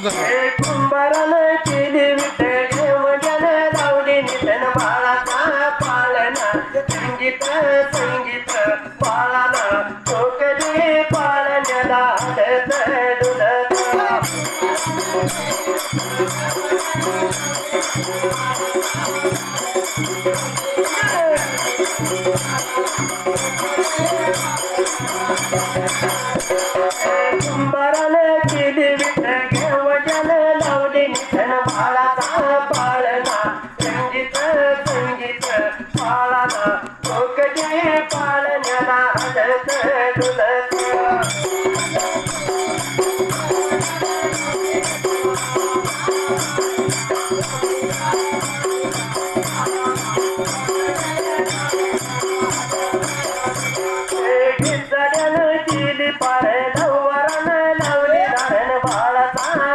Mother. Thank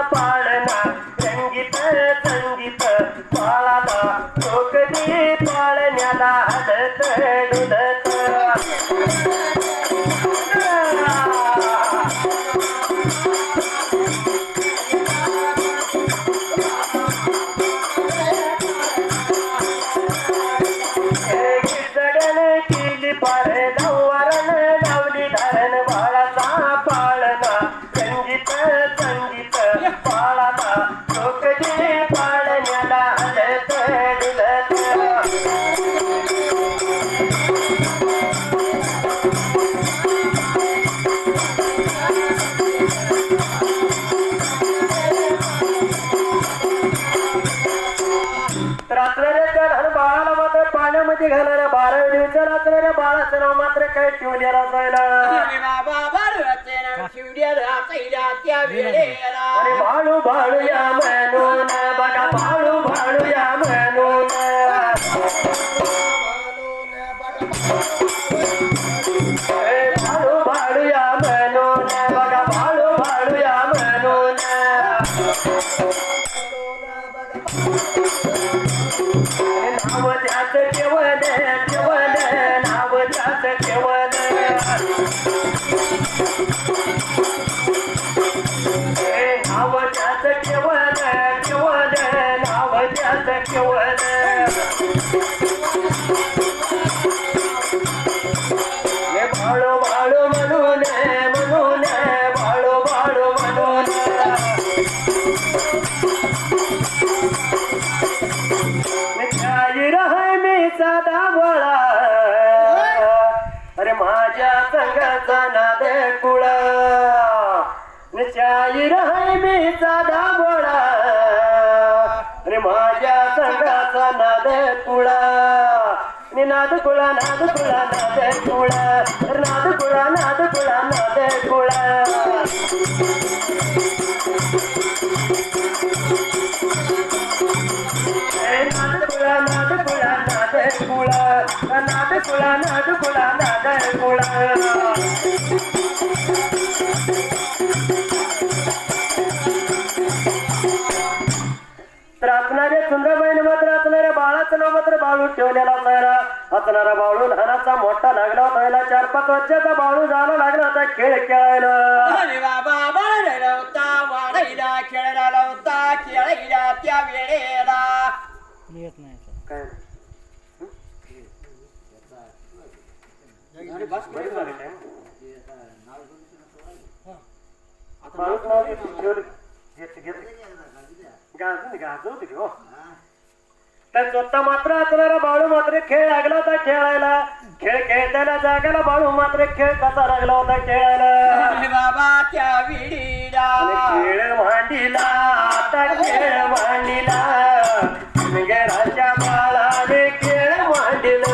para. पाण्यामध्ये घालायला बारा दिवसाला असणाऱ्या बाळाचं नाव मात्र काय ठेवलेलं असायला आणि भाळू भाळू या म्हणून बघा भाळू भाळू या म्हणून ए, भाळू भाळू या म्हणून बघा भाळू भाळू या म्हणून माझ्या संगाचा नाद कुळा. शाहीर आहे मी साधा बोळा रे माझ्या संगाचा नाद कुळा. नि नाद कुळा नाद कुळा नाद कुळा. नाद कुळा नाद कुळा नाद कुळा. कुळा नाद कुळा नाद कुळा नाद कुळा तर असणारे सुंदरबाईने मात्र असणाऱ्या बाळाचं नाव मात्र बाळू ठेवलेला असायला. असणारा बाळू लहानाचा मोठा लागला होता चार पाच वर्षाचा बाळू झाला लागला होता खेळ खेळायला. खेळायला लावता खेळायला त्या वेळेला. येत नाही सर. काय बरं झालं काय? बाळूच नाव घेतलं, ठेवलं. घेतलं, घेतलं. गाजून गाजवत होती हो तर स्वतः मात्र असणारा बाळू मात्र खेळ लागला होता खेळायला खेळ खेळताना जागाला बाळू मात्र खेळ कसा लागला होता खेळायला बाबा त्या विडीला खेळ मांडीला आता खेळ मांडीला घराच्या बाळाने खेळ मांडीला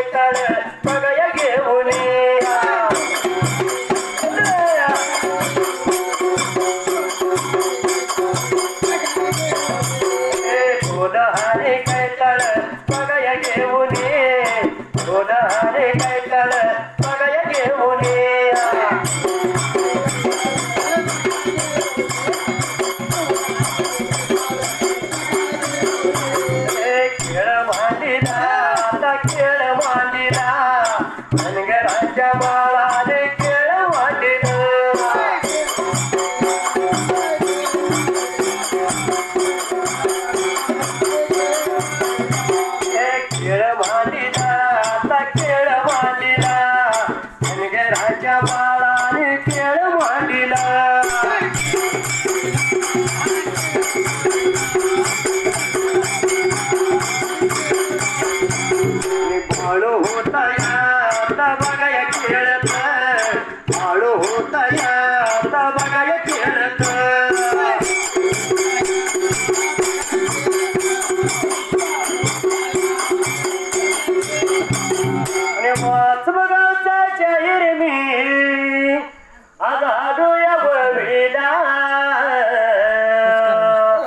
ಅಳು ಹೋತಾಯ